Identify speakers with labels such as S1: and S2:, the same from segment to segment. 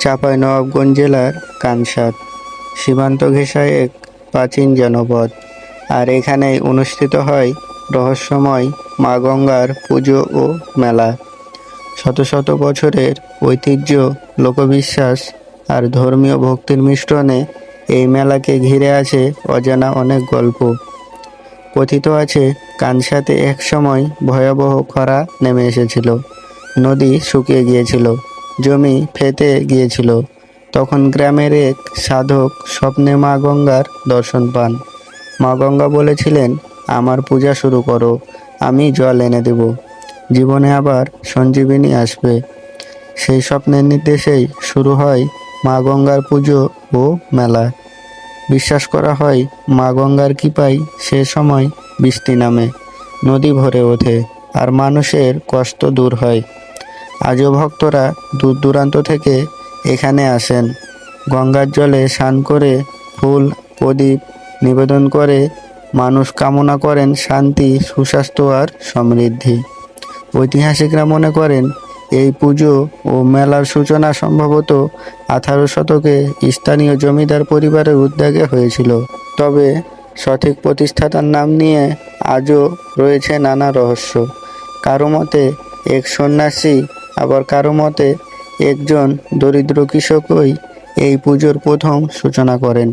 S1: চাঁপাইনবাবগঞ্জ জেলার কানসার সীমান্ত ঘেঁষায় এক প্রাচীন জনপদ। আর এখানেই অনুষ্ঠিত হয় রহস্যময় মা গঙ্গার পুজো ও মেলা। শত শত বছরের ঐতিহ্য, লোকবিশ্বাস আর ধর্মীয় ভক্তির মিশ্রণে এই মেলাকে ঘিরে আছে অজানা অনেক গল্প। কথিত আছে কানসাতে এক সময় ভয়াবহ খরা নেমে এসেছিল। নদী শুকিয়ে গিয়েছিল। জমি ফেতে গিয়েছিল। তখন গ্রামের এক সাধক স্বপ্নে মা গঙ্গার দর্শন পান। মা গঙ্গা বলেছিলেন, আমার পূজা শুরু করো, আমি জল এনে দেব। জীবনে আবার সঞ্জীবিনী আসবে। সেই স্বপ্নের নির্দেশেই শুরু হয় মা গঙ্গার পুজো ও মেলা। বিশ্বাস করা হয়, মা গঙ্গার কৃপায় সে সময় বৃষ্টি নামে, নদী ভরে ওঠে, আর মানুষের কষ্ট দূর হয়। আজও ভক্তরা দূর দূরান্ত থেকে এখানে আসেন। গঙ্গার জলে স্নান করে ফুল, প্রদীপ নিবেদন করে মানুষ কামনা করেন শান্তি, সুস্বাস্থ্য আর সমৃদ্ধি। ঐতিহাসিকরা মনে করেন এই পুজো ও মেলার সূচনা সম্ভবত আঠারো শতকে স্থানীয় জমিদার পরিবারের উদ্যোগে হয়েছিল। তবে সঠিক প্রতিষ্ঠাতার নাম নিয়ে আজও রয়েছে নানা রহস্য। কারও মতে, এক সন্ন্যাসী আবার কারও মতে, একজন দরিদ্র কৃষকই এই পুজোর প্রথম সূচনা করেন।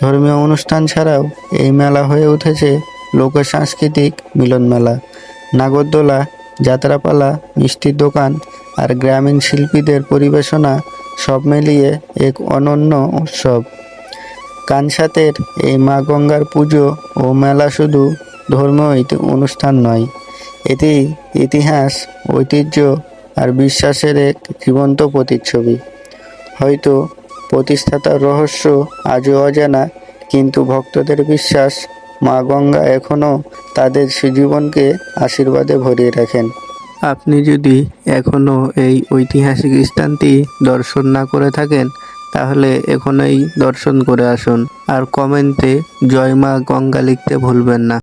S1: ধর্মীয় অনুষ্ঠান ছাড়াও এই মেলা হয়ে উঠেছে লোক সাংস্কৃতিক মিলন মেলা। নাগরদোলা, যাত্রাপালা, মিষ্টির দোকান আর গ্রামীণ শিল্পীদের পরিবেশনা সব মিলিয়ে এক অনন্য উৎসব। কানসাতের এই মা গঙ্গার পুজো ও মেলা শুধু ধর্মীয় অনুষ্ঠান নয়, এটি ইতিহাস, ঐতিহ্য আর বিশ্বাসের এক জীবন্ত প্রতিচ্ছবি। হয়তো প্রতিষ্ঠাতার রহস্য আজও অজানা, কিন্তু ভক্তদের বিশ্বাস মা গঙ্গা এখনও তাদের জীবনকে আশীর্বাদে ভরিয়ে রাখেন। আপনি যদি এখনও এই ঐতিহাসিক স্থানটি দর্শন না করে থাকেন, তাহলে এখনই দর্শন করে আসুন। আর কমেন্টে জয় মা গঙ্গা লিখতে ভুলবেন না।